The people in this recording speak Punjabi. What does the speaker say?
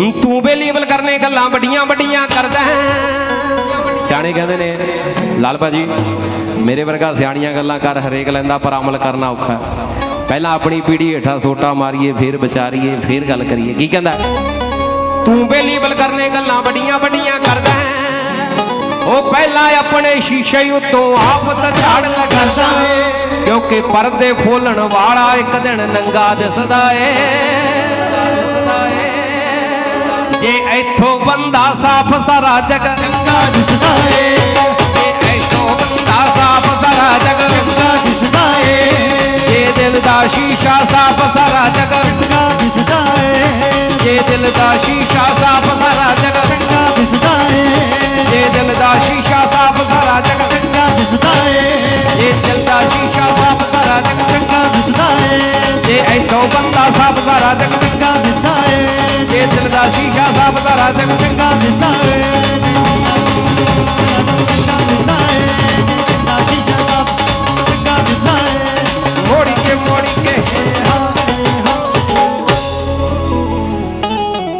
ਤੂੰ ਬੇਲੀਵਲ ਕਰਨੇ ਗੱਲਾਂ ਵੱਡੀਆਂ ਵੱਡੀਆਂ ਕਰਦਾ ਸਿਆਣੇ ਕਹਿੰਦੇ ਨੇ, ਲਾਲ ਭਾਜੀ, ਮੇਰੇ ਵਰਗਾ ਸਿਆਣੀਆਂ ਗੱਲਾਂ ਕਰ ਹਰੇਕ ਲੈਂਦਾ ਪਰ ਅਮਲ ਕਰਨਾ ਔਖਾ ਪਹਿਲਾਂ ਆਪਣੀ ਪੀੜੀ ਹੇਠਾਂ ਸੋਟਾ ਮਾਰੀਏ, ਫੇਰ ਵਿਚਾਰੀਏ, ਫੇਰ ਗੱਲ ਕਰੀਏ। ਕੀ ਕਹਿੰਦਾ? ਤੂੰ ਬੇਲੀਵਲ ਕਰਨੇ ਗੱਲਾਂ ਵੱਡੀਆਂ ਵੱਡੀਆਂ ਕਰਦਾ ਉਹ ਪਹਿਲਾਂ ਆਪਣੇ ਸ਼ੀਸ਼ੇ ਉੱਤੋਂ ਆਪ ਤਾਂ ਝਾੜ ਲਗਾਉਂਦਾ ਏ। ਕਿਉਂਕਿ ਪਰਦੇ ਫੋਲਣ ਵਾਲਾ ਇੱਕ ਦਿਨ ਨੰਗਾ ਦਿਸਦਾ ਦਿਸਦਾ ਏ। ਜੇ ਇੱਥੋਂ ਬੰਦਾ ਸਾਫ਼ ਸਾਰਾ ਜਗ ਚੰਗਾ ਦਿਸਦਾ ਏ। ਜੇ ਇੱਥੋਂ ਬੰਦਾ ਸਾਫ਼ ਸਾਰਾ ਜਗ ਚੰਗਾ ਦਿਸਦਾ ਏ। ਜੇ ਦਿਲ ਦਾ ਸ਼ੀਸ਼ਾ ਸਾਫ਼ ਸਾਰਾ ਜਗ ਚੰਗਾ ਦਿਸਦਾ ਏ। ਜੇ ਦਿਲ ਦਾ ਸ਼ੀਸ਼ਾ para que tenga mis naves.